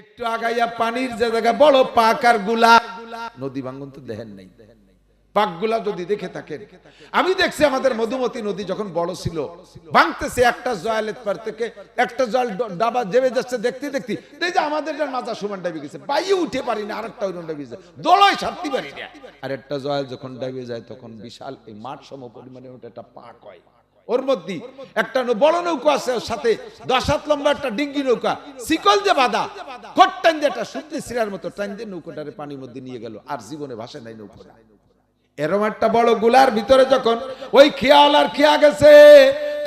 একটু আগাইয়া পানির যে জায়গায় বড় পাক আরগুলা। নদী ভাঙ্গন তো দেখেন নাই। পাকগুলা যদি দেখে থাকেন। আমি দেখছি আমাদের মধুমতি নদী যখন বড় ছিল ভাঙতেছে একটা জয়ালের পার থেকে একটা জল ডাবা জেবে যাচ্ছে দেখতে দেখতে। এই যে আমাদের মাজা সমান ডাবি গেছে বাইয়ে উঠে পারি না আরেকটা ওইরকম ডাবি গেছে। দোলয় ছাড়তে পারি না। আর একটা জয়াল যখন ডাবে যায় তখন বিশাল এই মাঠ সম পরিমাণে ওটা একটা পাক হয়। ওর মধ্যে একটা বড় নৌকা আছে ওর সাথে, দশ হাত লম্বা একটা ডিঙ্গি নৌকা। শিকল যে বাধা। খট টান দিয়ে একটা সূত্রে সিরার মতো টান দিয়ে নৌকাটারে পানির মধ্যে নিয়ে গেল। আর জীবনে ভাসে নাই নৌকাটা। এরম একটা বড়গুলার ভিতরে যখন ওই খেয়াল আর খেয়া গেছে,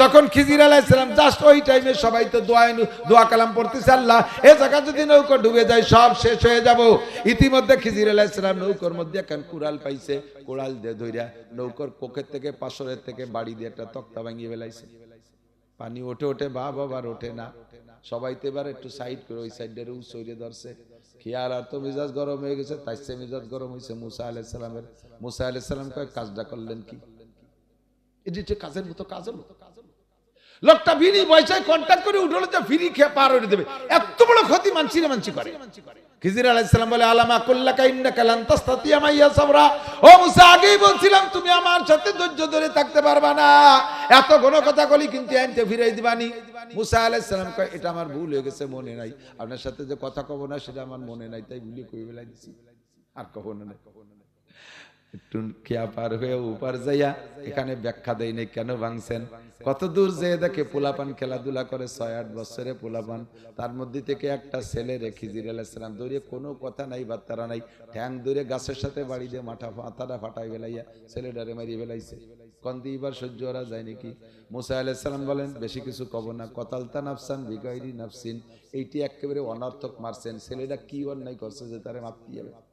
তখন খিজির আলাইসালাম জাস্ট ওই টাইমে সবাই তো দোয়া দোয়া কালাম পড়তেছে, আল্লাহ, এ জায়গা যদি নৌকো ডুবে যায়, সব শেষ হয়ে যাব। ইতিমধ্যে খিজির আলাইসালাম নৌকোর মধ্যে এখন কুড়াল পাইছে, কুড়াল দিয়ে ধইরা নৌকোর কোকের থেকে পাশরের থেকে বাড়ি দিয়ে একটা তক্তা ভাঙিয়ে ফেলাইছে। পানি ওঠে ওঠে বা বাবার ওঠে না। সবাই তো এবার একটু সাইড করে ওই সাইডের উঁচড়ে ধরছে। খেয়াল আর তো মিজাজ গরম হয়ে গেছে? তাই সে মিজাজ গরম হয়েছে মুসা আলাইসালামের মুসা আলাইসালাম কয়েক কাজটা করলেন কি? এটি যে কাজের মতো কাজ হলো। লোকটা ফিরি পয়সায় কন্ট্যাক্ট করে উঠল ফিরি খেয়ে পার হয়ে দেবে। এত বড় ক্ষতি মানছি না, মানছি করে। খিজির আলাইসালাম বলে, আলামা কুল্লাকা ইন্নাকা কালান তাস্তাতিয়া মাইয়া সাবরা। ও মুসা, আগেই বলছিলাম তুমি আমার সাথে ধৈর্য ধরে থাকতে পারবা না। এত ঘন কথা বলি কিন্তু আনতে ফিরাই দিবানি। মুসা আলাইসালাম কয়, এটা আমার ভুল হয়ে গেছে, মনে নাই। আপনার সাথে যে কথা কব না, সেটা আমার মনে নাই, তাই ভুলি কই বেলা দিছি। আর কখনো না। এখানে ব্যাখ্যা কেন ভাঙছেন? কত দূর দেখে পোলাপান খেলাধুলা করে ছয় আট বছরে পোলাপান। তার মধ্যে থেকে একটা ছেলে রে খিজির আলাইসালাম দৌড়িয়ে কোনো কথা নাই, বার্তারা নাই। ঠ্যাং গাছের সাথে বাড়ি দিয়ে মাথা মাথাটা ফাটাই যায় নাকি? মুসা বলেন, বেশি কিছু কব না। কতালতা নাফসান, বিগাইরি নাফসিন। এইটি একেবারে অনর্থক মারছেন। ছেলেটা কি অন্যায় করছে যে তারে মারতে যাবে?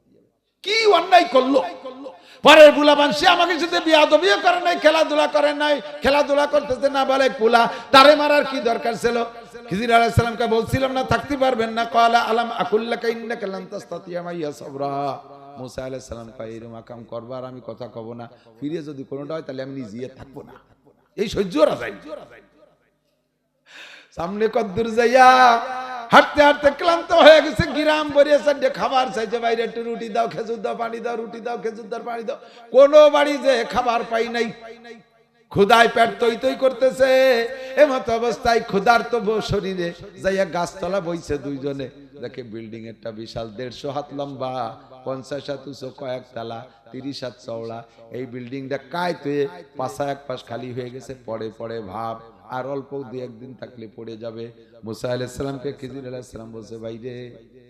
কি অন্যায় করল? পরের বুলাবান, সে আমাকে সাথে বিয়াদবিও করে নাই, খেলাধুলা করে নাই, খেলাধুলা করতেছে না বলে কুলা। তারে মারার কি দরকার ছিল? আমি কথা কব না। ফিরে যদি কোনোটা হয়, তাহলে আমি নিজে থাকব না। এই সহ্য রাজাই সামনে কদ্দুর যাইয়া হাঁটতে হাঁটতে ক্লান্ত হয়ে গেছে, গিরাম ভরিয়ে সাইডে খাবার চাইছে, বাইরে একটু রুটি দাও, খেজুর দাও, পানি দাও, রুটি দাও, খেজুর দাও, পানি দাও। কোনো বাড়ি যে খাবার পাই নাই। ক্ষুদায় পেট তৈ তৈ করতেছে। এমত অবস্থায় ক্ষুদার তো শরীরে যাইয়া গাছতলা বইছে দুইজনে। দেখে বিল্ডিং একটা বিশাল দেড়শো হাত লম্বা, পঞ্চাশ হাত উঁচু, কয়েক তালা, তিরিশ হাত চওড়া। এই বিল্ডিংটা কায়তে পাশা এক পাশ খালি হয়ে গেছে, পড়ে পড়ে ভাব। আর অল্প দু একদিন থাকলে পড়ে যাবে। মুসা আলাইসালামকে খিজির আলাইসালাম বলছে, ভাই রে,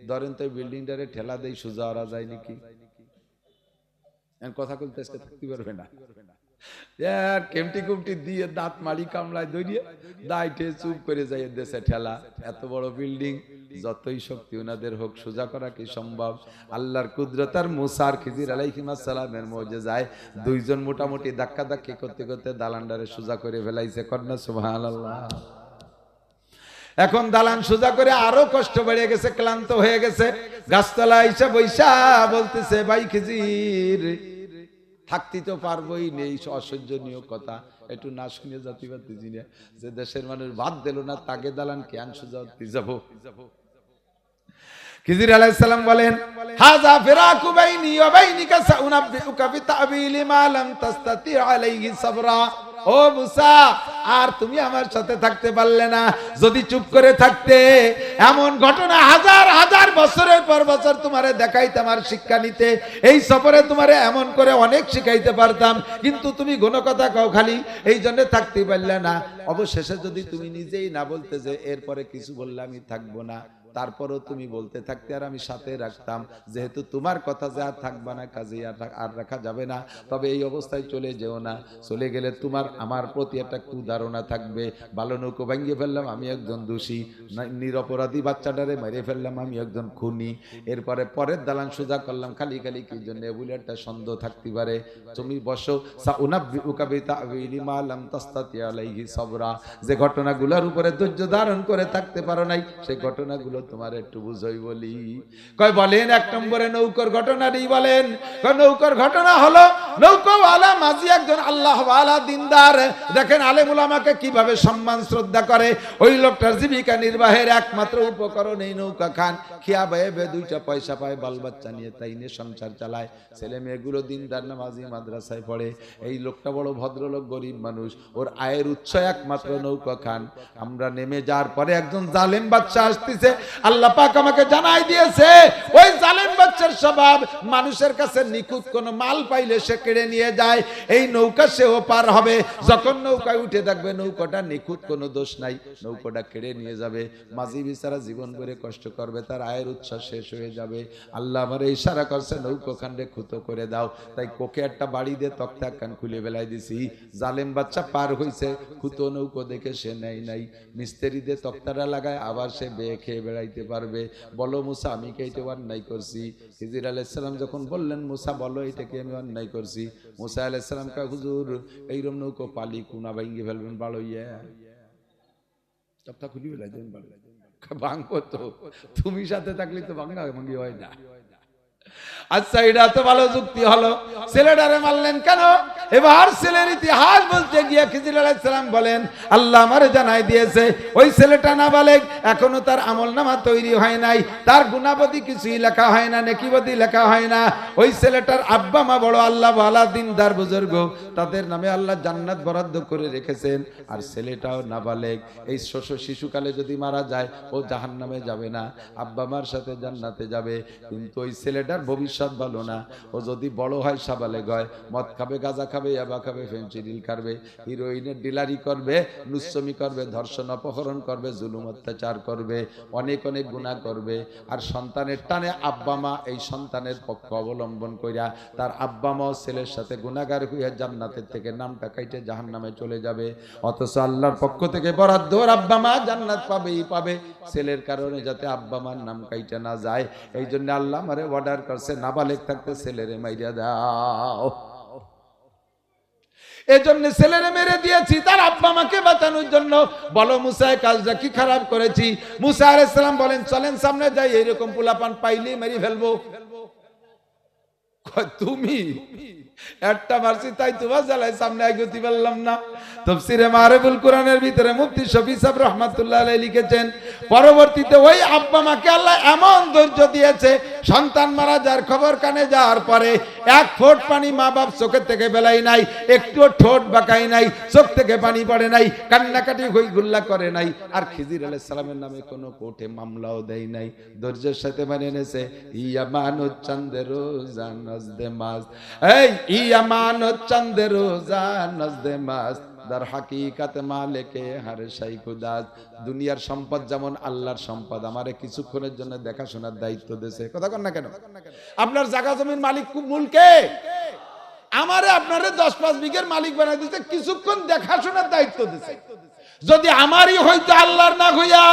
ধরেন তো বিল্ডিংটারে ঠেলা দেয় সোজা ওরা যায় নাকি? কথা বলতে আজকে থাকতে পারবে না। কেমটি কুমটি দিয়ে দাঁত কামড়ায় দৌড়িয়ে দাইটে চুপ করে দেশে ঠেলা। এত বড় বিল্ডিং যতই শক্তি ওনাদের হোক, সোজা করা কি সম্ভব? আল্লাহর কুদরতার মুসার খিজির মজে যায়। দুইজন মোটামুটি ধাক্কা ধাক্কি করতে করতে দালান্ডারে সোজা করে ফেলাইছে। কন্যা সুবহানাল্লাহ। এখন দালান সোজা করে আরও কষ্ট বেড়ে গেছে, ক্লান্ত হয়ে গেছে। গাছতলা আইসা বৈশা বলতেছে, ভাই খিজির থাকতে তো পারবোই নেই অসহ্যনীয় কথা। একটু না শুনে জাতি পারতেছি যে দেশের মানুষ বাদ দিল না, তাকে দালান কেন সোজা যাব। বলেন ও মুসা, আর তুমি আমার সাথে থাকতে পারলে না। যদি চুপ করে থাকতে, এমন ঘটনা হাজার হাজার বছরের পর বছর তোমারে দেখাইতে আমার শিক্ষা নিতে। এই সফরে তোমারে এমন করে অনেক শিখাইতে পারতাম, কিন্তু তুমি ঘন কথা কও খালি, এই জন্য থাকতে পারলে না। অবশেষে যদি তুমি নিজেই না বলতে যে, এরপরে কিছু বললে আমি থাকব না। তারপরও তুমি বলতে থাকতে আর আমি সাথে রাখতাম। যেহেতু তোমার কথা যে আর থাকবা না কাজে আর আর রাখা যাবে না। তবে এই অবস্থায় চলে যেও না। চলে গেলে তোমার, আমার প্রতি একটা কুধারণা থাকবে। ভালো নৌকো ভাঙিয়ে ফেললাম, আমি একজন দোষী। নিরপরাধী বাচ্চাটারে মেরে ফেললাম, আমি একজন খুনি। এরপরে পরের দালান সোজা করলাম, খালি খালি কি জন্য বলে একটা সন্দেহ থাকতে পারে? তুমি বসো। যে ঘটনাগুলোর উপরে ধৈর্য ধারণ করে থাকতে পারো নাই সেই ঘটনাগুলো তোমার একটু বুঝই বলি। কয়, বলেন, এক নম্বরে নৌকর ঘটনাটি বলেন। নৌকর ঘটনা হলো, নৌকোওয়ালা মাঝি একজন আল্লাহ দিনদার। দেখেন, আলেমুল আমাকে কীভাবে সম্মান, শ্রদ্ধা করে। ওই লোকটার জীবিকা নির্বাহের একমাত্র উপকরণ এই নৌকা খান। খিয়া বয়ে দুইটা পয়সা পায় বাল বাচ্চা নিয়ে তাই নিয়ে সংসার চালায়। ছেলে মেয়েগুলো দিনদার নামাজি মাদ্রাসায় পড়ে। এই লোকটা বড় ভদ্রলোক, গরিব মানুষ। ওর আয়ের উৎস একমাত্র নৌকা খান। আমরা নেমে যাওয়ার পরে একজন জালেম বাচ্চা আসতেছে। আল্লাহ পাক আমাকে জানাই দিয়েছে, ওই জালেম বাচ্চার স্বভাব, মানুষের কাছে নিখুঁত কোনো মাল পাইলে সে কেড়ে নিয়ে যায়, এই নৌকা সেও পার হবে, যখন নৌকায় উঠে থাকবে নৌকাটা নিখুঁত কোনো দোষ নাই, নৌকাটা কেড়ে নিয়ে যাবে, মাঝি বিচারা জীবন করে কষ্ট করবে, তার আয়ের উৎসাহ শেষ হয়ে যাবে, আল্লাহ আমার ইশারা করছে নৌকো খান্ডে খুতো করে দাও, তাই কোকে একটা বাড়ি দিয়ে তক্তা কান খুলে বেলায় দিছি, জালেম বাচ্চা পার হইছে, খুতো নৌকো দেখে সে নেই নাই, মিস্ত্রি দিয়ে তক্তাটা লাগায়, আবার সে বেয়ে খেয়ে বেড়াইতে পারবে। বলো, মুসা, আমি কে এটা অন্যায় করছি? হিজির আলাইসালাম যখন বললেন, মুসা, বলো, এটাকে আমি অন্যায় করছি? মুসা আলাইসালাম কা হুজুর, এইরম নৌকো পালি, কুনা ভাঙ্গি ফেলবেন বাড়ো ইয়া তক্তা খুলি বেলাই দেবেন বাড়ো ভাঙবো তো। তুমি সাথে থাকলে তো ভাঙা ভাঙ্গি হয় না। আচ্ছা এটা তো ভালো যুক্তি হলো। ছেলেটারে মারলেন কেন? এবার ছেলের ইতিহাস বলতে গিয়ে খিজির আলাইসালাম বলেন, আল্লাহ আমারে জানাই দিয়েছে, ওই ছেলেটা না বলে এখনও তার আমল নামা তৈরি হয় নাই, তার গুণাবতী কিছুই লেখা হয় না নেকিবতী লেখা হয় না। ওই ছেলেটার আব্বা মা বড় আল্লাহ ভালা দিনদার বুজুর্গ, তাদের নামে আল্লাহ জান্নাত বরাদ্দ করে রেখেছেন। আর ছেলেটাও নাবালেগ এই শস্য শিশুকালে যদি মারা যায়, ও জাহান নামে যাবে না, আব্বা মার সাথে জান্নাতে যাবে। কিন্তু ওই ছেলেটার ভবিষ্যৎ ভালো না। ও যদি বড় হয় সাবালেগ হয় মদ খাবে, গাঁজা খাবে, ইয়াবা খাবে ফেন্সিডিল খাবে, হিরোইনের ডিলারি করবে লুচ্ছমি করবে, ধর্ষণ, অপহরণ করবে, জুলুম, অত্যাচার করবে, অনেক অনেক গুণা করবে। আর সন্তানের টানে আব্বা মা এই সন্তানের পক্ষ অবলম্বন কইরা তার আব্বা মাও ছেলের সাথে গুণাগার হইয়া জান্নাতের থেকে নামটা কাইটে জাহান নামে চলে যাবে। অথচ আল্লাহর পক্ষ থেকে বরাদ্দ আব্বা মা জান্নাত পাবেই পাবে। ছেলের কারণে যাতে আব্বা মার নাম কাইটে না যায়। এই জন্য আল্লাহ আমারে অর্ডার করছে নাবালেক থাকতে ছেলেরে মাইরা দাও। এজন্য ছেলেরে মেরে দিয়েছি, তার আব্বা মাকে বাঁচানোর জন্য। বলো মুসায় কাজটা কি খারাপ করেছি? মুসা আলাইসালাম বলেন, চলেন সামনে যাই, এইরকম পোলাপান পাইলেই মেরে ফেলব। তুমি? একটা মারছি, তাই তোমার জ্বালায় সামনে আগতি পারলাম না। তফসিরে মারেবুল কোরআনের ভিতরে মুফতি শফি সাহেব রহমাতুল্লাহ আলাই লিখেছেন, পরবর্তীতে ওই আব্বা মাকে আল্লাহ এমন ধৈর্য দিয়েছে, সন্তান মারা যার খবর কানে যাওয়ার পরে এক ফোঁট পানি মা বাপ চোখের থেকে বেলাই নাই, একটুও ঠোঁট বাঁকাই নাই, চোখ থেকে পানি পড়ে নাই, কান্নাকাটি হই গুল্লা করে নাই। আর খিজির আলাইহিস সালামের নামে কোনো কোর্টে মামলাও দেয় নাই। ধৈর্যের সাথে মানে এনেছে ইয়া মানুষ চন্দ্র রোজা, নজদে মাস। এই ইয়া মানুষ চন্দ্র রোজা, নজদে মাস। দার হাকিকাত মালেকে হারে শাইখুদাস দুনিয়ার সম্পদ যেমন আল্লাহর সম্পদ, আমারে কিছুক্ষণের জন্য দেখাশোনার দায়িত্ব দিয়েছে। কথা কন না কেন? আপনার জায়গা জমির মালিক মূলকে আমারে আপনারে দশ পাঁচ বিঘের মালিক বানাই দিতে কিছুক্ষণ দেখাশোনার দায়িত্ব দিছে যদি আমারই হইতো আল্লাহর না হইয়া,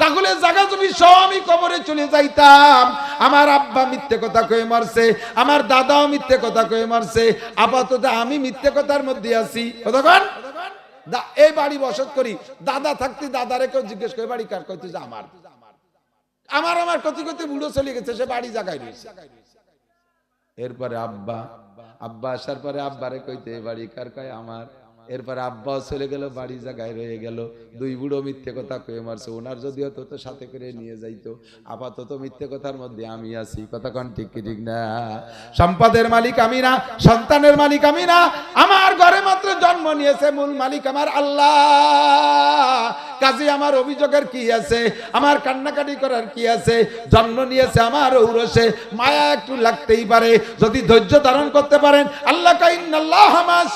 তাহলে জায়গা জমি সব আমি কবরে চলে যাইতাম। আমার আব্বা মিথ্যে কথা কয়ে মারছে, আমার দাদাও মিথ্যে কথা কয়ে মারছে, আপাতত আমি মিথ্যে কথার মধ্যে আছি। কতক্ষণ এই বাড়ি বসত করি, দাদা থাকতে দাদারে কেউ জিজ্ঞেস করে বাড়ি কার কইতে আমার। আমার আমার কতি কতি বুড়ো চলে গেছে, সে বাড়ি জায়গায় রয়েছে। এরপরে আব্বা আব্বা আসার পরে আব্বারে কইতে, "এ বাড়ি কার কয় আমার? এরপরে আব্বাও চলে গেল, বাড়ি জায়গায় রয়ে গেল। দুই বুড়ো মিথ্যে কথা কয়ে মারছে, ওনার যদি হতো তো সাথে করে নিয়ে যাইতো, আপাতত মিথ্যে কথার মধ্যে আমি আছি। কথা কন ঠিক কি ঠিক না? সম্পদের মালিক আমি না, সন্তানের মালিক আমি না, আমার ঘরে মাত্র জন্ম নিয়েছে মূল মালিক আমার আল্লাহ। কাজে, আমার অভিযোগের কি আছে? আমার কান্নাকাটি করার কি আছে? জন্ম নিয়েছে আমার ঔরসে। মায়া একটু লাগতেই পারে। যদি ধৈর্য ধারণ করতে পারেন, আল্লাহ কাইন্নাল্লাহ আমার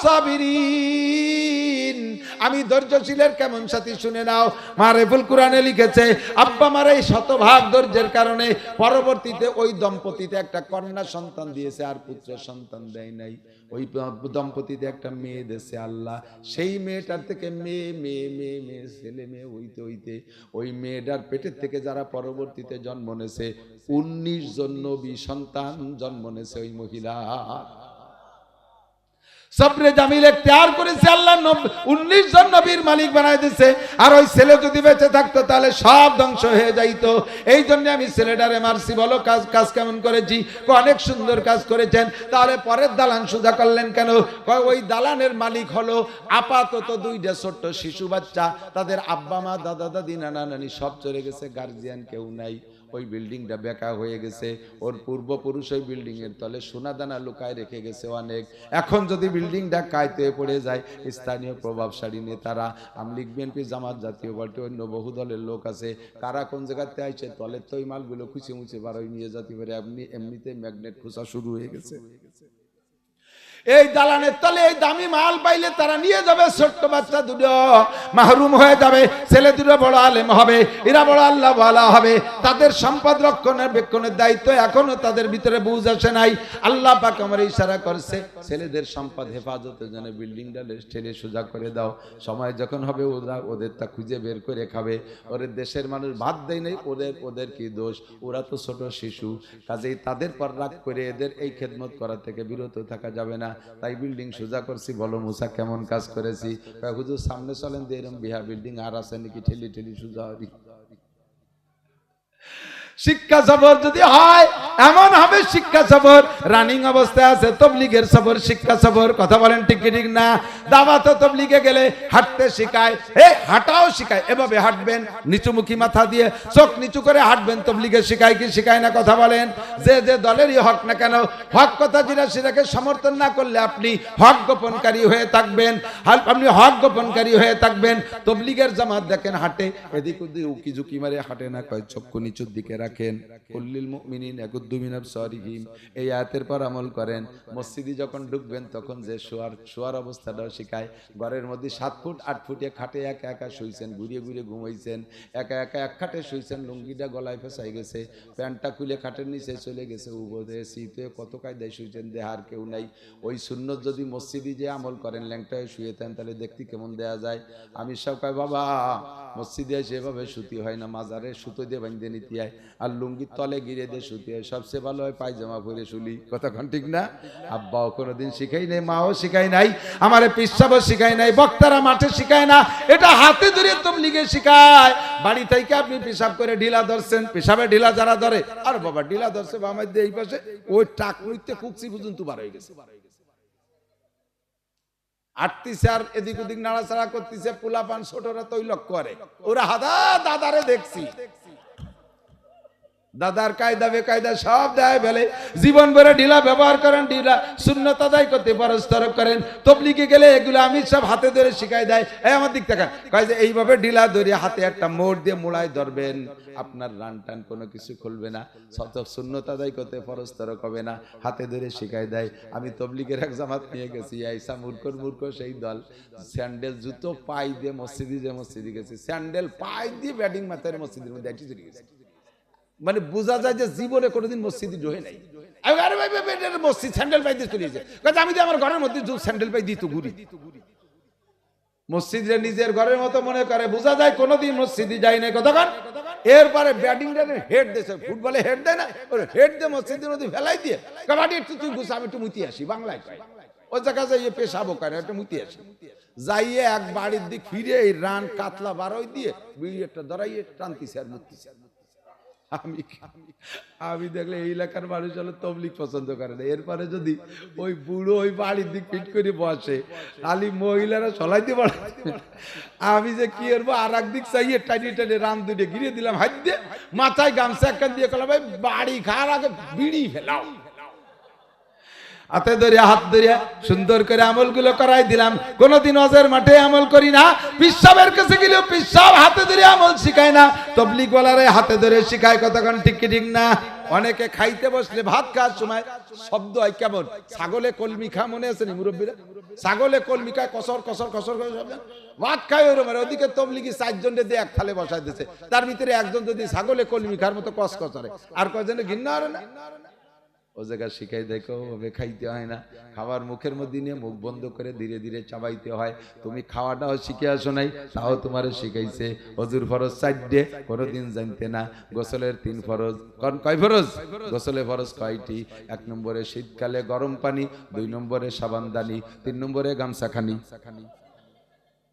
আমি ধৈর্যশীলের কেমন সাথী শুনে নাও। মা রেফুল কোরআনে লিখেছে, আব্বা মার এই শতভাগ ধৈর্যের কারণে পরবর্তীতে ওই দম্পতিতে একটা কন্যা সন্তান দিয়েছে, আর পুত্র সন্তান দেয় নাই। ওই দম্পতিতে একটা মেয়ে দেশে আল্লাহ। সেই মেয়েটার থেকে মেয়ে মেয়ে মেয়ে মেয়ে, ছেলে, মেয়ে হইতে হইতে ওই মেয়েটার পেটের থেকে যারা পরবর্তীতে জন্ম নেছে উনিশ জন সন্তান জন্ম নেছে ওই মহিলা সবরে জামিল এখতিয়ার করেছে আল্লাহ উনিশ জন নবীর মালিক বানাই দিছে। আর ওই ছেলে যদি বেঁচে থাকতো, তাহলে সব ধ্বংস হয়ে যাইতো। এই জন্য আমি ছেলেটারে মারছি, বলো, কাজ কাজ কেমন করেছি? অনেক সুন্দর কাজ করেছেন। তাহলে পরের দালান সুদা করলেন কেন? ওই দালানের মালিক হলো আপাতত দুইটা ছোট্ট শিশু বাচ্চা। তাদের আব্বা, মা, দাদা, দাদি, নানা, নানি সব চলে গেছে গার্জিয়ান কেউ নাই। ওই বিল্ডিংটা বেকা হয়ে গেছে, ওর পূর্বপুরুষ ওই বিল্ডিংয়ের তলে সোনাদানা লুকায় রেখে গেছে অনেক। এখন যদি বিল্ডিংটা কায়তে পড়ে যায়, স্থানীয় প্রভাবশালী নেতারা, আমলিগ বিএনপি, জামাত জাতীয় পার্টি, অন্য বহু দলের লোক আছে, কারা কোন জায়গাতে আইছে, তলের তো ওই মালগুলো খুঁচে মুছে বার ওই নিয়ে যাতে পারে আপনি এমনিতে ম্যাগনেট খোঁচা শুরু হয়ে গেছে। এই দালানের তলে এই দামি মাল পাইলে তারা নিয়ে যাবে ছোট্ট বাচ্চা দুটো। মাহরুম হয়ে যাবে, ছেলে দুটো বড় আলেম হবে, এরা বড় আল্লাহ ভালা হবে। তাদের সম্পদ রক্ষণের বেক্ষণের দায়িত্ব এখনও তাদের ভিতরে বুঝ আসে নাই। আল্লাহ পাক আমার ইশারা করছে, ছেলেদের সম্পদ হেফাজতের জন্য বিল্ডিংটা ঠেলে সোজা করে দাও। সময় যখন হবে, ওরা ওদের তা খুঁজে বের করে খাবে। ওদের দেশের মানুষ ভাত দেয় নাই, ওদের ওদের কি দোষ? ওরা তো ছোট শিশু, কাজেই তাদের পর রাগ করে এদের এই খেদমত করা থেকে বিরত থাকা যাবে না। তাই বিল্ডিং সোজা করছি, বলো মুসা কেমন কাজ করেছি? হুজুর সামনে চলেন দিয়ে এরম বিহা বিল্ডিং আর আছে নাকি ঠেলি ঠেলি সোজা হরি শিক্ষা সফর যদি হয়, এমন হবে শিক্ষা সফর রানিং অবস্থায় আছে, তবলিগের সফর শিক্ষা সফর কথা বলেন ঠিক ঠিক না? দাওয়াত তবলিগে গেলে হাঁটতে শিখায়। হে হাঁটাও শিখায়, এভাবে হাঁটবেন, নিচুমুখী মাথা দিয়ে চোখ নিচু করে হাঁটবেন, তবলিগে শিখায় কি শিখায় না, কথা বলেন। যে যে দলেরই হক না কেন, হক কথা যেটা সেটাকে সমর্থন না করলে আপনি হক গোপনকারী হয়ে থাকবেন। আপনি হক গোপনকারী হয়ে থাকবেন। তবলিগের জামাত দেখেন হাঁটে, এদিক ওদিক উকি ঝুঁকি মারে, হাঁটে না, কয় চক্ষু নিচুর দিকে রাখেন। কুল্লিল মুমিনিন একুদ্দু মিনাব সরিহিম এই আয়াতের পর আমল করেন। মসজিদে যখন ঢুকবেন, তখন যে শোয়ার শোয়ার অবস্থাটাও শেখায়। ঘরের মধ্যে সাত ফুট, আট ফুটে খাটে একা একা শুইছেন, ঘুরিয়ে ঘুরিয়ে ঘুমাইছেন। একা একা এক খাটে শুইছেন, লুঙ্গিটা গলায় ফেসাই গেছে, প্যান্টটা খুলে খাটের নিচে চলে গেছে। উবোধে শীতে কত কায়দায় শুইছেন দেহার কেউ নাই। ওই সুন্নত যদি মসজিদে যে আমল করেন, ল্যাংটায় শুয়েতেন তাহলে দেখতে কেমন দেয়া যায়? আমি সব কয়, বাবা, মসজিদে সেভাবে সুতি হয় না, মাজারে সুতো দিয়ে বাঁধতে নিতে হয়। আর লুঙ্গির তলে গিরে দিয়ে সুতি হয়। সবচেয়ে ভালো হয় পায়জামা পরে শুলি কতক্ষণ ঠিক না? আব্বাও কোনোদিন শিখাই নাই, মাও শিখাই নাই, আমার পিসাবও শিখাই নাই, বক্তারা মাঠে শিখায় না। এটা হাতে ধরে তবলিগে শিখায়। বাড়ি থেকে আপনি পেশাব করে ঢিলা ধরছেন পেশাবে ঢিলা যারা ধরে, আর বাবা ঢিলা ধরছে বা আমার এই পাশে, ওই টাক মুইতে কুকসি পর্যন্ত বার হয়ে গেছে। আটতিছে আর এদিক ওদিক নাড়াচাড়া করতেছে পোলা পান ছোটরা তৈলক করে। ওরা হাদা দাদারে দেখছি। দাদার কায়দা বেকায়দা সব দেয় ফেলে। জীবন ভরে ঢিলা ব্যবহার করেন, ঢিলা শূন্যতা দায় করতে পরস্তর করেন। তবলিকে গেলে এগুলো আমি সব হাতে ধরে শিখাই দেয়। এই আমার দিক থেকে। কয় যে এইভাবে ঢিলা ধরে হাতে একটা মোড় দিয়ে মোড়ায় ধরবেন, আপনার রান টান কোনো কিছু খুলবে না। সত শূন্যতা দায় করতে পরস্তর হবে না। হাতে ধরে শিখাই দেয়। আমি তবলিকের এক জামাত নিয়ে গেছি, আইসা মূর্খর মূর্খ সেই দল। স্যান্ডেল, জুতো পাই দিয়ে মসজিদে যে মসজিদে গেছি। স্যান্ডেল পাই দিয়ে ব্যাটিং মাথায় মসজিদের মধ্যে গেছি। মানে বোঝা যায় যে জীবনে কোনোদিন মসজিদে নাই। মসজিদ, স্যান্ডেল পাই দিয়ে আমি আমার ঘরের মধ্যে স্যান্ডেল পাই দিত ঘুরি। মসজিদে নিজের ঘরের মতো মনে করে, বোঝা যায় কোনোদিন মসজিদে নাই। কতক্ষণ এরপরে হেড ফুটবলে হেড দেয় না, ওর হেড দিয়ে মসজিদের মধ্যে ফেলাই দিয়ে কাবাডি একটু তুই আমি একটু মুতি আসি, বাংলায় ও জায়গা যাইয়ে পেশাবো কেন একটু মুতি আসি। যাইয়ে এক বাড়ির দিক ফিরে, এই রান কাতলা বারোই দিয়ে বিড়ি একটা ধরাইয়ে টানতিছে আর মুতিছে আমি আমি দেখলে এই এলাকার মানুষ হলো তবলিক পছন্দ করে না। এরপরে যদি ওই বুড়ো ওই বাড়ির দিক ফিট করে বসে, খালি মহিলারা চলাইতে পারে আমি যে কি করব, আর একদিক চাইয়ে টানিয়ে টাইনি রাম দুটে গিরিয়ে দিলাম হাত দিয়ে মাথায় গামছা একখান দিয়ে ভাই বাড়ি খাওয়ার আগে বিড়ি ফেলাও। হাতে ধরে হাত ধরে সুন্দর করে আমলগুলো করাই দিলাম। কোনোদিন অজের মাঠে আমল করি না। পিসাবের কাছে গেলেও পিসাব হাতে ধরে আমল শিখায় না। তবলিক বলারে হাতে ধরে শিখায় কতক্ষণ ঠিক ঠিক না? অনেকে খাইতে বসলে ভাত খাওয়ার সময় শব্দ হয় কেমন? ছাগলে কলমি খা, মনে আছে মুরব্বীরা? ছাগলে কলমি খায়, কসর কসর কসর করে ভাত খায় ওই রকম ওদিকে তবলিগি চারজন দিয়ে এক থালে বসাই দিছে, তার ভিতরে একজন যদি ছাগলে কলমি খার মতো কস কসরে। আর কয়জনে ঘিন্না না? ও জায়গা শিখাই দেখো, ওভাবে খাইতে হয় না। খাবার মুখের মধ্যে নিয়ে মুখ বন্ধ করে ধীরে ধীরে চাবাইতে হয়। তুমি খাওয়াটাও শিখে আসো নাই, তাও তোমার শিখাইছে। হজুর ফরজ চারটে, কোনোদিন জানতে না। গোসলের তিন ফরজ। কোন, কয় ফরজ? গোসলে ফরজ কয়টি? এক নম্বরে শীতকালে গরম পানি, দুই নম্বরে সাবানদানি তিন নম্বরে গামছাখানি।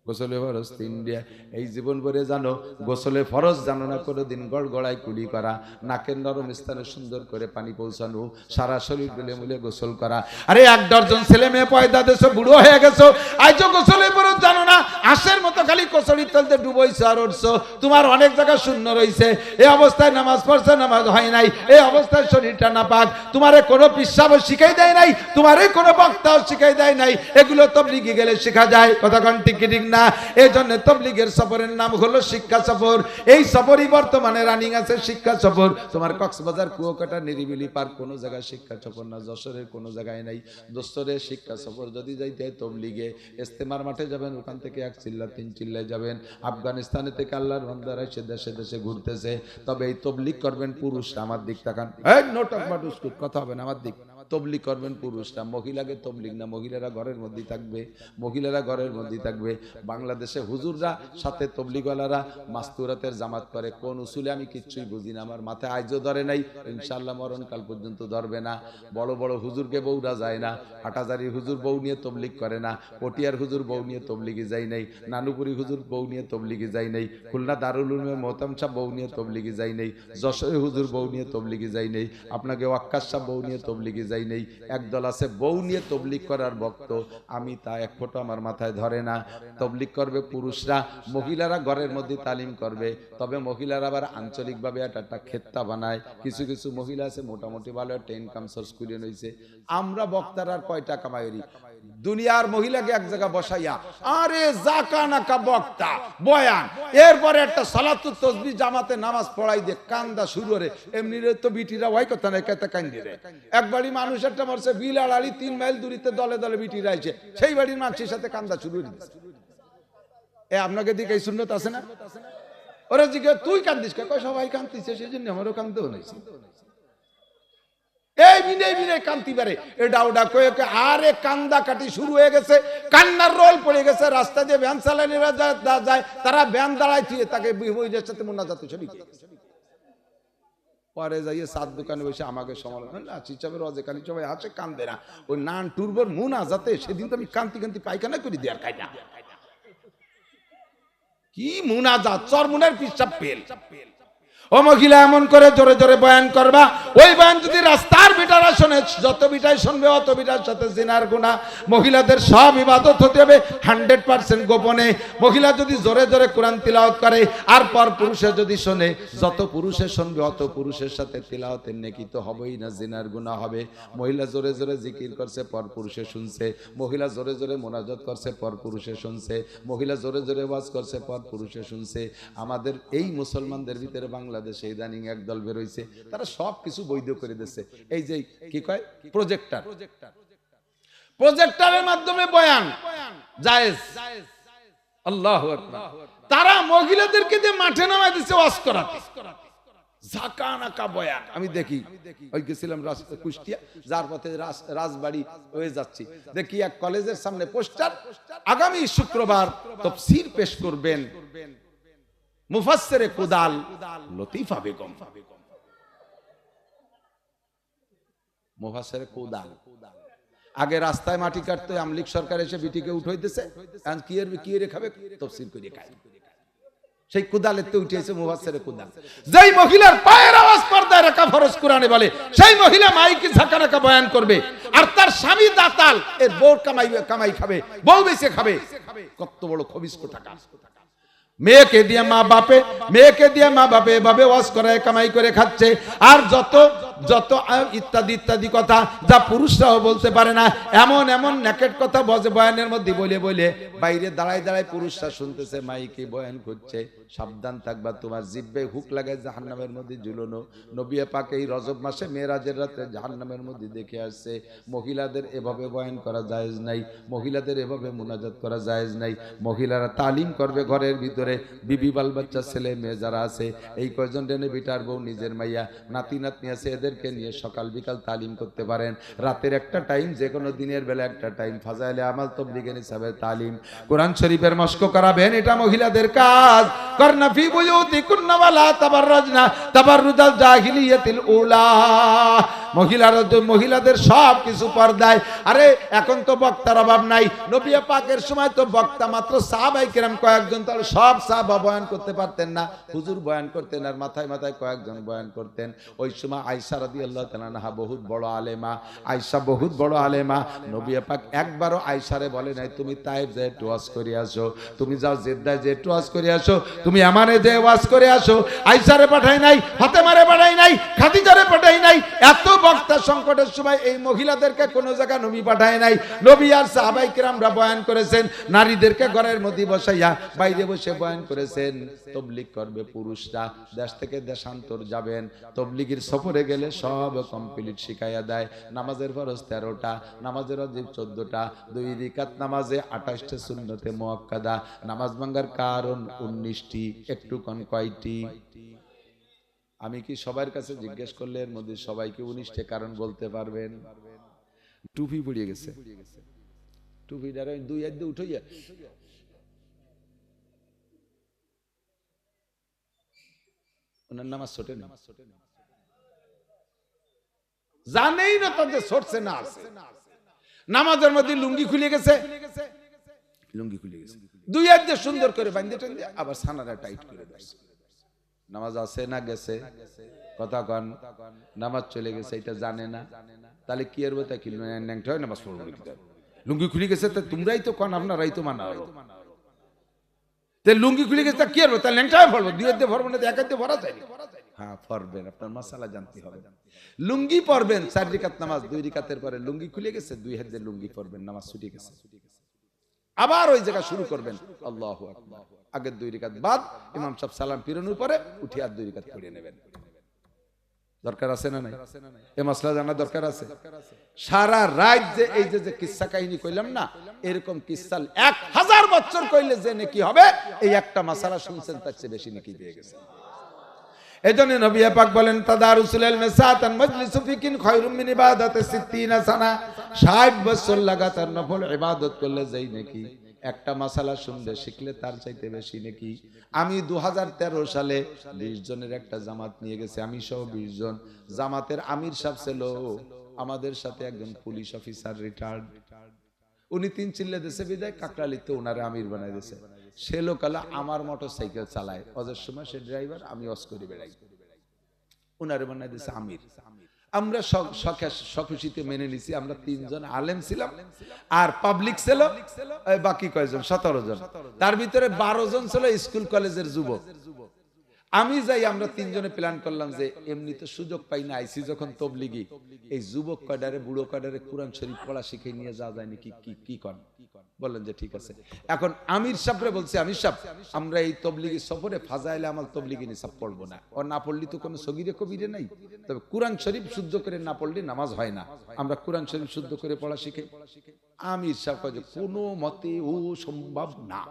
গোসলে ফরজ তিন দিয়ে। এই জীবন ভরে জানো, গোসলে ফরজ জানো না কোনো দিন গড় গড়াই কুলি করা, নাকের নরম স্থানে সুন্দর করে পানি পৌঁছানো, সারা শরীর গুলে মুলে গোসল করা। আরে এক ডজন ছেলে মেয়ে পয়দা দেশে বুড়ো হয়ে গেছো, আজও গোসলে ফরজ জানো না, আশের মতো খালি কচড়ির তলতে ডুবইছো আর উঠছো। তোমার অনেক জায়গা শূন্য রয়েছে এই অবস্থায় নামাজ পড়ছে, নামাজ হয় নাই এই অবস্থায় শরীরটা না পাক তোমারে কোনো পিসাবও শিখাই দেয় নাই, তোমারে কোনো বক্তাও শিখাই দেয় নাই, এগুলো তবলিগে গেলে শেখা যায় কতক্ষণ ঠিক ঠিক না। এই জন্য তবলিগের সফরের নাম হলো শিক্ষা সফর। এই সফরই বর্তমানে রানিং আছে শিক্ষা সফর। তোমার কক্সবাজার কুয়াকাটা নিরিবিলি পার্ক, কোনো জায়গায় শিক্ষা সফর না। যশোরের কোনো জায়গায় নাই। দোস্তরের শিক্ষা সফর যদি যাইতে হয় তবলিগে। ইস্তেমার মাঠে যাবেন, ওখান থেকে এক চিল্লা, তিন চিল্লায় যাবেন। আফগানিস্তানে থেকে আল্লাহর বান্দারা এসে দেশে দেশে ঘুরতেছে। তবে এই তবলিগ করবেন পুরুষ আমার দিক তাকান। এই নোটক বাটুস কথা হবে না, আমার দিক। তবলিগ করবেন পুরুষরা। মহিলাকে তবলিক না, মহিলারা ঘরের মধ্যেই থাকবে। মহিলারা ঘরের মধ্যেই থাকবে। বাংলাদেশে হুজুররা, সাথে তবলিগওয়ালারা মাস্তুরাতের জামাত করে। কোন উসুলে আমি কিচ্ছুই বুঝি না। আমার মাথায় আজও ধরে নাই। ইনশাল্লাহ মরণকাল পর্যন্ত ধরবে না। বড় বড় হুজুরকে বউরা যায় না। হাটাজারি হুজুর বউ নিয়ে তবলিক করে না। পটিয়ার হুজুর বউ নিয়ে তবলিগে যাই নাই। নানুপুরি হুজুর বউ নিয়ে তবলিগে যাই নাই। খুলনা দারুল উলুমে মোহতাম বউ নিয়ে তবলিগে যাই নাই। যশোরে হুজুর বউ নিয়ে তবলিগে যাই নাই। আপনাকে ওয়াক্কাস সাহ বউ নিয়ে তবলিগে যাই নাই একদল আছে, বউ নিয়ে তবলিক করার ভক্ত। আমি তা এক ফোটো আমার মাথায় ধরে না। তবলিক করবে পুরুষরা, মহিলারা ঘরের মধ্যে তালিম করবে। তবে মহিলারা আবার আঞ্চলিকভাবে একটা একটা খেত্তা বানায়। কিছু কিছু মহিলা আছে, মোটামুটি ভালো একটা ইনকাম সোর্স করে নইছে আমরা বক্তারা আর কয়টা কামাইরি দুনিয়ার মহিলাকে এক জায়গা বসাইয়া, আরে জাকা নাকা বক্তা, বয়ান। এরপরে একটা সালাতু তসবি, জামাতে নামাজ পড়াই দিয়ে কান্দা শুরু করে, এমনি রে তো বিটিরা ওই কথা নাই, কেতে কান্দি রে। এক বাড়ি মানুষ একটা মরছে বিলাল আলী তিন মাইল দূরিতে দলে দলে বিটিরা আইছে, সেই বাড়ির মানুষের সাথে কান্দা শুরু করে এ, আপনাকে দিকে এই শূন্যত আছে না? ওরা জিজ্ঞে তুই কান্দিস কে? কয়, সবাই কান্দিছে সেই জন্য আমারও কান্দতেও নাইছে এই বিনে বিনে কান্তি পারে এটা ওটা কয়ে আরে কান্দা কাটি শুরু হয়ে গেছে। কান্নার রোল পড়ে গেছে, রাস্তা দিয়ে ভ্যান চালানিরা যায়, তারা ভ্যান দাঁড়ায় তাকে বইদের সাথে মোনা যাতে ছবি পরে যাইয়ে সাত দোকানে বসে আমাকে সমালোচনা চিচাবের অজেকানি সবাই আছে, কান্দে না। ওই নান টুরবর মুনা যাতে সেদিন তো আমি কান্তি কান্তি পায়খানা করে দেওয়ার কায়দা কি মুনা যা চর মুনের পিসাব পেল ও মহিলা, এমন করে জোরে জোরে বয়ান করবা। ওই বয়ান যদি রাস্তার বিটারা শোনে, যত বিটাই শুনবে অত বিটার সাথে জিনার গুণা মহিলাদের সব ইবাদত হতে হবে হান্ড্রেড পার্সেন্ট গোপনে। মহিলা যদি জোরে জোরে কোরআন তিলাওয়াত করে, আর পর পুরুষে যদি শোনে, যত পুরুষে শুনবে অত পুরুষের সাথে তিলাওয়াতের নেকি তো হবেই না, জিনার গুণা হবে। মহিলা জোরে জোরে জিকির করছে, পর পুরুষে শুনছে। মহিলা জোরে জোরে মোনাজত করছে, পর পুরুষে শুনছে। মহিলা জোরে জোরে ওয়াজ করছে, পর পুরুষে শুনছে। আমাদের এই মুসলমানদের ভিতরে বাংলাদেশে ইদানিং একদল বেরোইছে, তারা সব কিছু বৈধ করে দিচ্ছে এই যে, কি কয়? প্রজেক্টার প্রজেক্টারের মাধ্যমে বয়ান। জায়েজ। আল্লাহ তারা মহিলাদেরকে যে মাঠে নামায় দিচ্ছে ওয়াজ করাতে। আমি দেখি, ওই গেছিলাম কুষ্টিয়া, যার পথে রাজবাড়ি হয়ে যাচ্ছি। দেখি এক কলেজের সামনে পোস্টার, আগামী শুক্রবার তফসির পেশ করবেন। মুফাসসিরে কুদাল, লতিফা বেগম। মুফাসসিরে কুদাল। আগে রাস্তায় মাটি কাটতে আমলিক সরকার এসে বিটিকে উঠাইতেছে, এখন কি এর কি এর খাবে? তফসির করে খায়। সেই কুদালের তো উঠেছে মুফাসসিরে কুদাল। যেই মহিলার পায়ের আওয়াজ পর্দায় রাখা ফরজ কোরআনে বলে, সেই মহিলা মাইকে ঝাঁকা রাখা বয়ান করবে, আর তার স্বামী দাতাল এর বউ কামাই কামাই খাবে, বউ বেঁচে খাবে। কত বড় খবিস্ক টাকা। মেয়েকে দিয়ে মা বাপে, মেয়েকে দিয়ে মা বাপে, এভাবে ওয়াজ করে কামাই করে খাচ্ছে। আর যত যত ইত্যাদি ইত্যাদি কথা যা পুরুষরাও বলতে পারে না, এমন এমন নেকেট কথা বজে বয়ানের মধ্যে বলে বলে, বাইরে দাঁড়ায় দাঁড়ায় পুরুষরা শুনতেছে, মাইকে বয়ান করছে, সাবধান থাকবা তোমার জিব্বে হুক লাগায় জাহান্নামের মধ্যে ঝুলনো। নবিয়া পাকে এই রজব মাসে মেয়েরাজের রাতে জাহান্নামের মধ্যে দেখে আসছে, মহিলাদের এভাবে বয়ান করা জায়েজ নাই, মহিলাদের এভাবে মোনাজাত করা জায়েজ নাই, মহিলারা তালিম করবে ঘরের ভিতরে, বিবি বাল বাচ্চা ছেলে মেয়ে যারা আছে, এই কয়জন ডেনে বিটার বউ নিজের মাইয়া নাতি নাতনি আছে, এদের ছেলেদেরকে নিয়ে সকাল বিকাল তালিম করতে পারেন। রাতের একটা টাইম যে কোনো দিনের বেলা একটা টাইম ফাজাইলে আমাল তবলিগের হিসাবে তালিম। কোরআন শরীফের মস্ক করাবেন, এটা মহিলাদের কাজ। করনা ফি বুয়ুতি কুন্না ওয়ালা তাবাররাজনা। তাবাররুজাল জাহিলিয়াতিল উলা। মহিলারা তো মহিলাদের সব কিছু পর্দায়। আরে, এখন তো বক্তার অভাব নাই। নবী পাকের সময় তো বক্তা মাত্র সাহাবাই কেরাম কয়েকজন তার সব সাহাবা বয়ান করতে পারতেন না। হুজুর বয়ান করতেন আর মাথায় মাথায় কয়েকজন বয়ান করতেন। ওই সময় আয়সা রাদি আল্লাহ তালাহা বহুত বড় আলেমা। আয়সা বহুত বড় আলেমা। নবী পাক একবারও আয়সারে বলে নাই, তুমি তাইব যে টোয়াজ করে আসো, তুমি যাও জেদ্দায় যে টোয়াজ করে আসো, তুমি আমানে যে ওয়াজ করে আসো। আয়সারে পাঠাই নাই হাতে মারে পাঠাই নাই, খাদিজারে পাঠাই নাই, এত বক্তা সংকটের সময় এই মহিলাদেরকে কোনো জায়গা নবী পাঠায় নাই। নবী আর সাহাবাই কিরামরা বয়ান করেছেন, নারীদেরকে ঘরের মধ্যে বসাইয়া বাইরে বসে বয়ান করেছেন, তবলিগ করবে পুরুষরা, দেশ থেকে দেশান্তর যাবেন, তবলিগের সফরে গেলে সব কমপ্লিট শিখাইয়া দেয়। নামাজের ফরজ তেরোটা, নামাজের অজিব চোদ্দটা, দুই রিকাত নামাজে আঠাশটা শূন্যতে মোয়াক্কাদা, নামাজ ভাঙ্গার কারণ উনিশটি, একটু কন কয়টি? আমি কি সবার কাছে জিজ্ঞেস করলে এর মধ্যে সবাইকে উনিশটে কারণ বলতে পারবেন? টুপি পড়িয়ে গেছে। টুপি দ্বারা দুই হাত দিয়ে উঠাইয়া ওনার নামাজ ছোটে না। জানেই না তাদের ছটছে না আছে। নামাজের মধ্যে লুঙ্গি খুলে গেছে। লুঙ্গি খুলে গেছে। দুই দিয়ে সুন্দর করে বান্ধে আবার সানারা টাইট করে দিয়েছে নামাজ আছে না গেছে? কথা কন। নামাজ চলে গেছে, এটা জানে না। তাহলে কি আর তা কি নামাজ পড়ব লুঙ্গি খুলে গেছে তা তোমরাই তো কন, আপনারাই তো মানা হয়। লুঙ্গি খুলে গেছে কি আর তাহলে ন্যাংটা পড়ব, দুই হাত ভরবো না এক দিয়ে ভরা যায় হ্যাঁ আপনার মশালা জানতে হবে। লুঙ্গি পড়বেন, চার রিকাত নামাজ, দুই রিকাতের পরে লুঙ্গি খুলে গেছে, দুই দিয়ে লুঙ্গি পড়বেন, নামাজ ছুটে গেছে। আবার ওই জায়গা শুরু করবেন। আল্লাহ আগের দুই রিকাত বাদ, ইমাম সাহেব সালাম পিরানোর পরে উঠে আর দুই রিকাত পড়িয়ে নেবেন। দরকার আছে না নাই? এ দরকার আছে? সারা রাত যে এই যে যে কাহিনী কইলাম না, এরকম বছর কইলে যে হবে, এই একটা মাসালা শুনছেন, তার চেয়ে বেশি নাকি পেয়ে গেছে। এজন্য নবী পাক বলেন তাদারুসুল ইলমি সাতান ফিকিন খায়রুম মিন ইবাদাতি 60 সানা। 60 বছর লাগাতার নফল ইবাদত করলে যাই নাকি একটা মাসালা শুনলে শিখলে তার চাইতে বেশি নাকি? আমি দুই হাজার তেরো সালে বিশ জনের একটা জামাত নিয়ে গেছি, আমি সহ বিশ জন। জামাতের আমির সাহেব ছিল, আমাদের সাথে একজন পুলিশ অফিসার রিটায়ার্ড উনি তিন চিল্লে দেশে বিদায় কাকরালিতে ওনারে আমির বানাই দিয়েছে সে লোকালা আমার মোটর সাইকেল চালায়। অজের সময় সে ড্রাইভার আমি অস করি বেড়াই। ওনারে বানাই দিয়েছে আমির। আমরা সখুশিতে মেনে নিছি, আমরা তিনজন আলেম ছিলাম, আর পাবলিক ছিল বাকি কয়জন? সতেরো জন। তার ভিতরে বারো জন ছিল স্কুল, কলেজের যুবক। আমি যাই, আমরা তিনজনে প্ল্যান করলাম যে এমনি তো সুযোগ পাই না, আইসি যখন তবলিগি। এই যুবক কয়ডারে, বুড়ো কয়ডারে কোরআন শরীফ পড়া শিখে নিয়ে যাওয়া যায় নাকি? কি কি কন? বললেন যে ঠিক আছে। এখন আমির সাহেবরে বলছি, আমির সাহেব, আমরা এই তবলিগি সফরে ফাজাইলে আমার তবলিগি নিসাব পড়ব না। ও না পড়লি তো কোনো সগিরে কবিরে নাই। তবে কোরআন শরীফ শুদ্ধ করে না পড়লে নামাজ হয় না। আমরা কোরআন শরীফ শুদ্ধ করে পড়া শিখে। আমির সাহেব কয় যে, কোনো মতে ও সম্ভব না।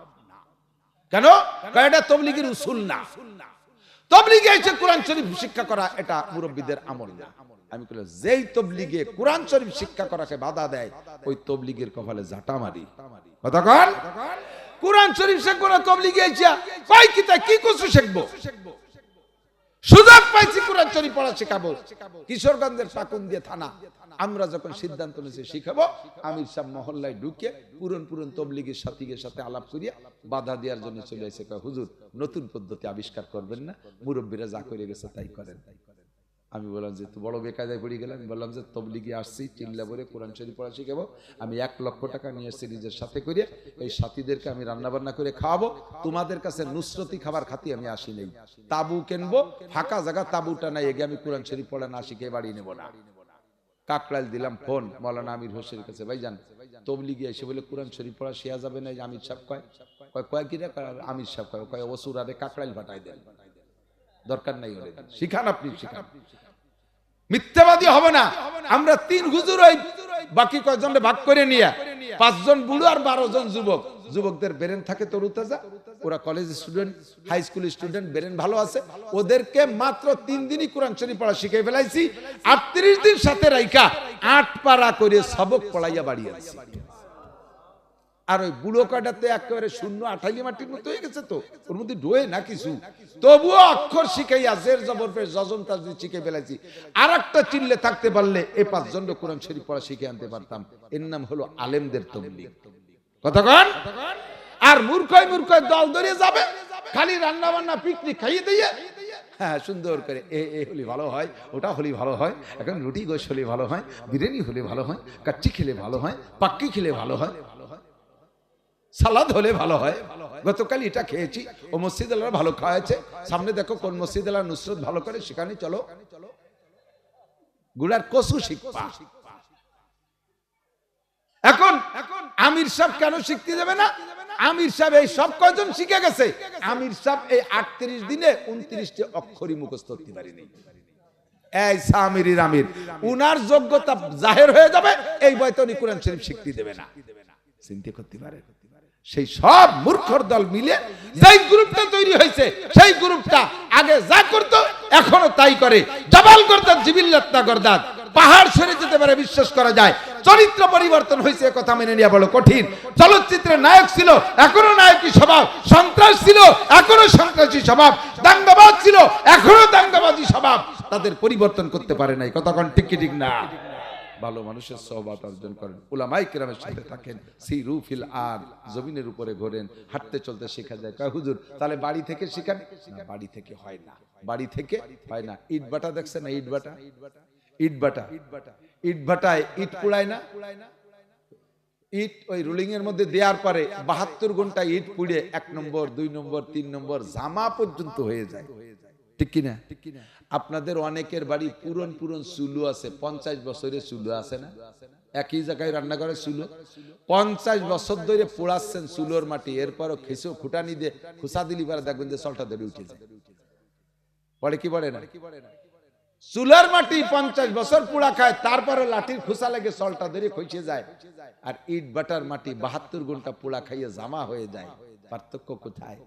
কেন? এটা তবলিগির উসুল না। তবলিগে এসে কোরআন শরীফ শিক্ষা করা এটা মুরব্বীদের আমল না। আমি বললাম যেই তবলিগে কোরআন শরীফ শিক্ষা করাকে বাধা দেয়, ওই তবলিগের কপালে জাটা মারি। কথা কন? কোরআন শরীফ শেখবো না তবলিগে এসে কয় কি তাই কি কিছু শিখব? সুযোগ পাইছি কোরআন শরীফ পড়া শেখাবো। কিশোরগঞ্জের পাকুন দিয়ে থানা। আমরা যখন সিদ্ধান্ত নিয়েছি শিখাবো, আমির সাহেব মহল্লায় ঢুকে পুরন পুরন তবলিগের সাথীদের সাথে আলাপ করিয়া বাধা দেওয়ার জন্য চলে এসে হুজুর, নতুন পদ্ধতি আবিষ্কার করবেন না। মুরব্বীরা যা করে গেছে তাই করেন। আমি বললাম যে, তো বড় বেকায়দায় পড়ে গেলাম। আমি বললাম যে, তবলিগে আসছি চিল্লা ভরে কোরআন শরীফ পড়া শিখাবো। আমি এক লক্ষ টাকা নিয়ে এসেছি নিজের সাথে করে। এই সাথীদেরকে আমি রান্নাবান্না করে খাওয়াবো। তোমাদের কাছে নুসরতি খাবার খাতি আমি আসি নেই। তাবু কিনবো? ফাঁকা জায়গা তাবুটা নাই। এগে আমি কোরআন শরীফ পড়া না শিখে বাড়ি নেব না। কাকরাইল দিলাম ফোন, মৌলানা আমির হোসের কাছে, ভাই ভাইজান তবলিগে এসে বলে কোরআন শরীফ পড়া শেয়া যাবে না। আমির সাহেব কয় কয় কয় কিরা আমির সাহেব কয় কয় অসুর আরে কাকরাইল ভাটাই দেন। দরকার নাই শিখান আপনি, শিখান। মিথ্যাবাদী হবে না। আমরা তিন হুজুর ওই বাকি কয়জনে ভাগ করে নিয়ে পাঁচজন বুড়ো আর বারো জন যুবক। যুবকদের ব্রেন থাকে তরুতাজা ওরা college student high school student brain ভালো আছে। ওদেরকে মাত্র তিন দিনই কোরআন শরীফ পড়া শিখে ফেলাইছি। আটত্রিশ দিন সাথে রাইকা আট পারা করে সবক পড়াইয়া বাড়িয়েছি আর ওই বুড়ো কাটাতে একেবারে শূন্য আঠাইলি মাটির মতো হয়ে গেছে তো? ওর মধ্যে ডোয়ে না কিছু? তবুও অক্ষর শিখাইয়া জের জবর পেশ যজন তাজদি শিখে ফেলেছি আর একটা চিল্লে থাকতে পারলে এই পাঁচজন কোরআন শরীফ পড়া শিখে আনতে পারতাম। এর নাম হলো আলেমদের তবলিগ। কথা কন? আর মূর্খই মূর্খই দল ধরে যাবে? খালি রান্না বান্না পিকনিক খাইয়ে দিয়ে? হ্যাঁ সুন্দর করে। এ এ হলে ভালো হয়, ওটা হলে ভালো হয়, এখন রুটি গোশ হলে ভালো হয়, বিরিয়ানি হলে ভালো হয়, কাচ্চি খেলে ভালো হয়, পাক্কি খেলে ভালো হয়। সালাদ হলে ভালো হয়। গতকাল এটা খেয়েছি। ও মসজিদ আল্লাহ ভালো খাওয়াছে সামনে দেখো কোন মসজিদ আল্লাহ নুসরত ভালো করে সেখানে চলো। গুড়ার কসু শিখবা। এখন আমির সাহেব কেন শিখতে দেবে না? আমির সাহেব এই সব কয়জন শিখে গেছে? আমির সাহেব এই আটত্রিশ দিনে উনত্রিশটি অক্ষরই মুখস্থ করতে পারিনি। এই সামিরির আমির, উনার যোগ্যতা জাহের হয়ে যাবে, এই বয়তে কোরআন শরীফ শিখতে দেবে না। চিন্তা করতে পারে। সেই সব মূর্খর দল মিলে যেই গ্রুপটা তৈরি হয়েছে, সেই গ্রুপটা আগে যা করতো, এখনও তাই করে। জবাল গর্দাত জিবিল্লাত্তা গর্দাত পাহাড় সরে যেতে পারে, বিশ্বাস করা যায়। চরিত্র পরিবর্তন হয়েছে কথা মেনে নেওয়া বড় কঠিন। চলচ্চিত্রের নায়ক ছিল, এখনও নায়কী স্বভাব। সন্ত্রাস ছিল, এখনও সন্ত্রাসী স্বভাব। দাঙ্গাবাজ ছিল, এখনও দাঙ্গাবাজি স্বভাব। তাদের পরিবর্তন করতে পারে নাই। কথা ঠিক ঠিক না? ভালো মানুষের সহবাত অর্জন করেন। উলামাই কেরামের সাথে থাকেন সেই রুফিল আর, জমিনের উপরে ঘোরেন, হাঁটতে চলতে শেখা যায়। কয়, হুজুর, তাহলে বাড়ি থেকে শেখান? বাড়ি থেকে হয় না। বাড়ি থেকে হয় না। ইট বাটা দেখছেন না ইট বাটা ইট বাটা ইট বাটায় ইট কুড়ায় না? ইট ওই রুলিং এর মধ্যে দেওয়ার পরে বাহাত্তর ঘণ্টা ইট পুড়ে এক নম্বর, দুই নম্বর, তিন নম্বর, জামা পর্যন্ত হয়ে যায়। ঠিক কিনা? আপনাদের অনেকের বাড়ি পুরন পুরন চুলু আছে, পঞ্চাশ বছরের চুলু আছে না? একই জায়গায় রান্না করে চুলো? পঞ্চাশ বছর ধরে পোড়াচ্ছেন চুলোর মাটি, এরপরও খেসেও খুঁটানি দিয়ে খুসা দিলি পারে দেখবেন যে সলটা ধরে উঠে যায়। পরে কি পড়ে না? চুলার মাটি পঞ্চাশ বছর পোড়া খায় তারপরে লাঠির খুসা লেগে সলটা ধরে খইছে যায়। আর ইট বাটার মাটি বাহাত্তর ঘণ্টা পোড়া খাইয়ে জামা হয়ে যায়। পার্থক্য কোথায়?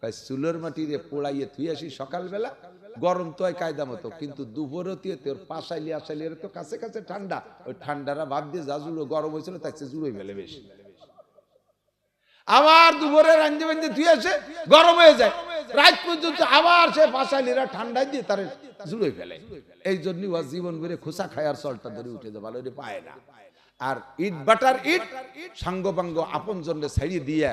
কয় চুলোর মাটি রে পোড়াইয়ে থুই আসি সকালবেলা গরম তো হয় কায়দা মতো কিন্তু দুপুরতীয় তোর পাশাইলি আসাইলি তো কাছে কাছে ঠান্ডা ওই ঠান্ডারা বাদ দিয়ে যা জুড়ো গরম হয়েছিল তার চেয়ে জুড়োই ফেলে বেশি। আবার দুপুরে রান্ধে বান্ধে ধুয়ে আসে গরম হয়ে যায়। রাত পর্যন্ত আবার সে বাসাইলিরা ঠান্ডায় দিয়ে তার জুড়ে ফেলে। এই জন্য ও জীবন ভরে খোসা খায় আর সলটা ধরে উঠে ভালো পায় না। আর ইট বাটার ইট সাঙ্গ বাঙ্গ আপন জনকে ছাড়িয়ে দিয়ে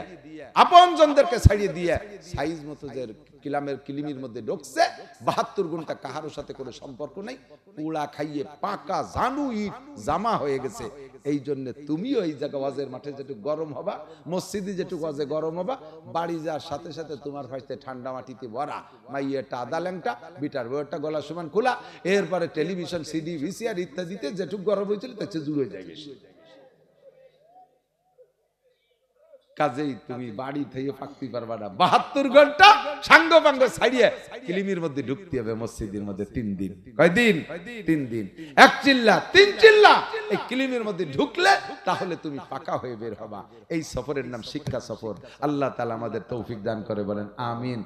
আপন জনদেরকে ছাড়িয়ে দিয়ে সাইজ মতো যে কিলামের কিলিমির মধ্যে ঢুকছে, বাহাত্তর ঘণ্টা কাহারোর সাথে কোনো সম্পর্ক নেই, পোড়া খাইয়ে পাকা জানু ইট জামা হয়ে গেছে। এই জন্য তুমিও এই জায়গা ওয়াজের মাঠে যেটুকু গরম হবা, মসজিদে যেটুকু ওয়াজে গরম হবা, বাড়ি যাওয়ার সাথে সাথে তোমার ফাইতে ঠান্ডা মাটিতে ভরা মাইয়েটা আদা ল্যাংটা, বিটার বইয়েরটা গলা সমান খোলা, এরপরে টেলিভিশন, সিডি, ভিসিআর ইত্যাদিতে যেটুকু গরম হয়েছিল তার চেয়ে জুড়ে যায় বেশি। কাজেই তুমি বাড়ি থেকে পাকতে পারবা না। বাহাত্তর ঘণ্টা সাঙ্গ পাঙ্গ ছাড়িয়ে কিলিমির মধ্যে ঢুকতে হবে মসজিদের মধ্যে তিন দিন। কয়দিন তিন দিন। এক চিল্লা তিন চিল্লা। এই কিলিমির মধ্যে ঢুকলে তাহলে তুমি পাকা হয়ে বের হবা। এই সফরের নাম শিক্ষা সফর। আল্লাহ তালা আমাদের তৌফিক দান করে বলেন আমিন।